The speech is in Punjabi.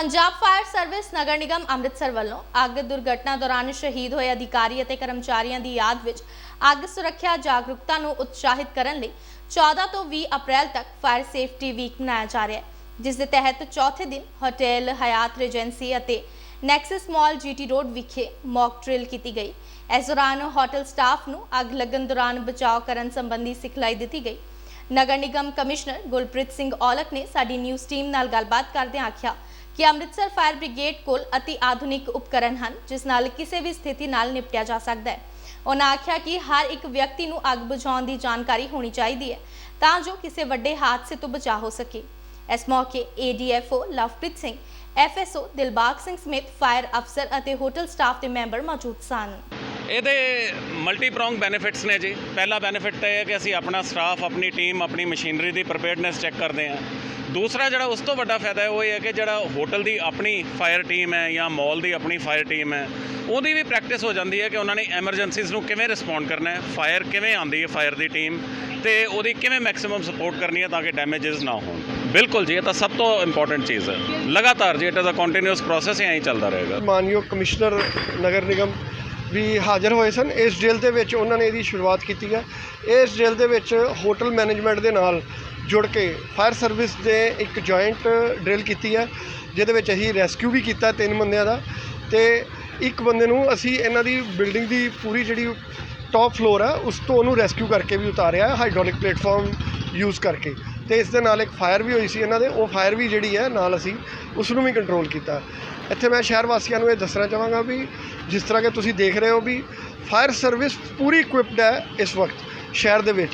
ਪੰਜਾਬ ਫਾਇਰ ਸਰਵਿਸ ਨਗਰ ਨਿਗਮ ਅੰਮ੍ਰਿਤਸਰ ਵੱਲੋਂ ਅੱਗ ਦੁਰਘਟਨਾ ਦੌਰਾਨ ਸ਼ਹੀਦ ਹੋਏ ਅਧਿਕਾਰੀ ਅਤੇ ਕਰਮਚਾਰੀਆਂ ਦੀ ਯਾਦ ਵਿੱਚ ਅੱਗ ਸੁਰੱਖਿਆ ਜਾਗਰੂਕਤਾ ਨੂੰ ਉਤਸ਼ਾਹਿਤ ਕਰਨ ਲਈ 14 ਤੋਂ 20 ਅਪ੍ਰੈਲ ਤੱਕ ਫਾਇਰ ਸੇਫਟੀ ਵੀਕ ਮਨਾਇਆ ਜਾ ਰਿਹਾ ਹੈ। ਜਿਸ ਦੇ ਤਹਿਤ ਚੌਥੇ ਦਿਨ ਹੋਟਲ, ਹਯਾਤ ਰੀਜੈਂਸੀ ਅਤੇ ਨੈਕਸਸ ਮਾਲ ਜੀਟੀ ਰੋਡ ਵਿਖੇ ਮੌਕ ਡਰਿਲ ਕੀਤੀ ਗਈ। ਇਸ ਦੌਰਾਨ ਹੋਟਲ ਸਟਾਫ ਨੂੰ ਅੱਗ ਲੱਗਣ ਦੌਰਾਨ ਬਚਾਅ ਕਰਨ ਸੰਬੰਧੀ ਸਿਖਲਾਈ ਦਿੱਤੀ ਗਈ। ਨਗਰ ਨਿਗਮ ਕਮਿਸ਼ਨਰ ਗੁਲਪ੍ਰੀਤ ਸਿੰਘ ਔਲਖ ਨੇ ਸਾਡੀ ਨਿਊਜ਼ ਟੀਮ ਨਾਲ ਗੱਲਬਾਤ ਕਰਦਿਆਂ ਆਖਿਆ ਕਿ ਅੰਮ੍ਰਿਤਸਰ ਫਾਇਰ ਬ੍ਰਿਗੇਡ ਕੋਲ ਅਤੀ ਆਧੁਨਿਕ ਉਪਕਰਨ ਹਨ, ਜਿਸ ਨਾਲ ਕਿਸੇ ਵੀ ਸਥਿਤੀ ਨਾਲ ਨਿਪਟਿਆ ਜਾ ਸਕਦਾ ਹੈ। ਉਹਨਾਂ ਆਖਿਆ ਕਿ ਹਰ ਇੱਕ ਵਿਅਕਤੀ ਨੂੰ ਅੱਗ ਬੁਝਾਉਣ ਦੀ ਜਾਣਕਾਰੀ ਹੋਣੀ ਚਾਹੀਦੀ ਹੈ, ਤਾਂ ਜੋ ਕਿਸੇ ਵੱਡੇ ਹਾਦਸੇ ਤੋਂ ਬਚਾਅ ਹੋ ਸਕੇ। ਇਸ ਮੌਕੇ ਏਡੀਐਫਓ ਲਵਪ੍ਰੀਤ ਸਿੰਘ ਐਫਐਸਓ ਦਿਲਬਾਗ ਸਿੰਘ ਸਮੇਤ ਫਾਇਰ ਅਫਸਰ ਅਤੇ ਹੋਟਲ ਸਟਾਫ ਦੇ ਮੈਂਬਰ ਮੌਜੂਦ ਸਨ। ਇਹਦੇ ਮਲਟੀ ਪ੍ਰੋਂਗ ਬੈਨੀਫਿਟਸ ਨੇ ਜੀ। ਪਹਿਲਾ ਬੈਨੀਫਿਟ ਤਾਂ ਇਹ ਹੈ ਕਿ ਅਸੀਂ ਆਪਣਾ ਸਟਾਫ ਆਪਣੀ ਟੀਮ ਆਪਣੀ ਮਸ਼ੀਨਰੀ ਦੀ ਪ੍ਰੀਪੇਅਰਡਨੈਸ ਚੈੱਕ ਕਰਦੇ ਹਾਂ। ਦੂਸਰਾ ਜਿਹੜਾ ਉਸ ਤੋਂ ਵੱਡਾ ਫਾਇਦਾ ਹੈ ਉਹ ਇਹ ਹੈ ਕਿ ਜਿਹੜਾ ਹੋਟਲ ਦੀ ਆਪਣੀ ਫਾਇਰ ਟੀਮ ਹੈ ਜਾਂ ਮਾਲ ਦੀ ਆਪਣੀ ਫਾਇਰ ਟੀਮ ਹੈ, ਉਹਦੀ ਵੀ ਪ੍ਰੈਕਟਿਸ ਹੋ ਜਾਂਦੀ ਹੈ ਕਿ ਉਹਨਾਂ ਨੇ ਐਮਰਜੈਂਸੀਜ਼ ਨੂੰ ਕਿਵੇਂ ਰਿਸਪੌਂਡ ਕਰਨਾ ਹੈ ਫਾਇਰ ਕਿਵੇਂ ਆਉਂਦੀ ਹੈ ਫਾਇਰ ਦੀ ਟੀਮ ਤੇ ਉਹਦੀ ਕਿਵੇਂ ਮੈਕਸਿਮਮ ਸਪੋਰਟ ਕਰਨੀ ਹੈ ਤਾਂ ਕਿ ਡੈਮੇजेस ਨਾ ਹੋਣ। ਬਿਲਕੁਲ ਜੀ, ਇਹ ਤਾਂ ਸਭ ਤੋਂ ਇੰਪੋਰਟੈਂਟ ਚੀਜ਼ ਹੈ। ਲਗਾਤਾਰ ਜੀ it is a continuous process ਐਂ ਚੱਲਦਾ ਰਹੇਗਾ। ਮਾਨਯੋਗ ਕਮਿਸ਼ਨਰ ਨਗਰ ਨਿਗਮ ਵੀ ਹਾਜ਼ਰ ਹੋਏ ਸਨ। ਇਸ ਡਰਿਲ ਦੇ ਵਿੱਚ ਉਹਨਾਂ ਨੇ ਇਹਦੀ ਸ਼ੁਰੂਆਤ ਕੀਤੀ ਹੈ। ਇਸ ਡਰਿਲ ਦੇ ਵਿੱਚ ਹੋਟਲ ਮੈਨੇਜਮੈਂਟ ਦੇ ਨਾਲ ਜੁੜ ਕੇ ਫਾਇਰ ਸਰਵਿਸ ਦੇ ਇੱਕ ਜੁਆਇੰਟ ਡਰਿਲ ਕੀਤੀ ਹੈ, ਜਿਹਦੇ ਵਿੱਚ ਅਸੀਂ ਰੈਸਕਿਊ ਵੀ ਕੀਤਾ ਤਿੰਨ ਬੰਦਿਆਂ ਦਾ। ਤੇ ਇੱਕ ਬੰਦੇ ਨੂੰ ਅਸੀਂ ਇਹਨਾਂ ਦੀ ਬਿਲਡਿੰਗ ਦੀ ਪੂਰੀ ਜਿਹੜੀ ਟਾਪ ਫਲੋਰ ਹੈ, ਉਸ ਤੋਂ ਉਹਨੂੰ ਰੈਸਕਿਊ ਕਰਕੇ ਵੀ ਉਤਾਰਿਆ ਹਾਈਡ੍ਰੋਲਿਕ ਪਲੇਟਫਾਰਮ ਯੂਜ਼ ਕਰਕੇ। ਤੇ ਇਸ ਦੇ ਨਾਲ ਇੱਕ ਫਾਇਰ ਵੀ ਹੋਈ ਸੀ ਇਹਨਾਂ ਦੇ, ਉਹ ਫਾਇਰ ਵੀ ਜਿਹੜੀ ਹੈ ਨਾਲ ਅਸੀਂ ਉਸ ਨੂੰ ਵੀ ਕੰਟਰੋਲ ਕੀਤਾ। ਇੱਥੇ ਮੈਂ ਸ਼ਹਿਰ ਵਾਸੀਆਂ ਨੂੰ ਇਹ ਦੱਸਣਾ ਚਾਹਾਂਗਾ ਵੀ ਜਿਸ ਤਰ੍ਹਾਂ ਕਿ ਤੁਸੀਂ ਦੇਖ ਰਹੇ ਹੋ ਵੀ ਫਾਇਰ ਸਰਵਿਸ ਪੂਰੀ ਇਕਵਿਪਡ ਹੈ ਇਸ ਵਕਤ, ਸ਼ਹਿਰ ਦੇ ਵਿੱਚ।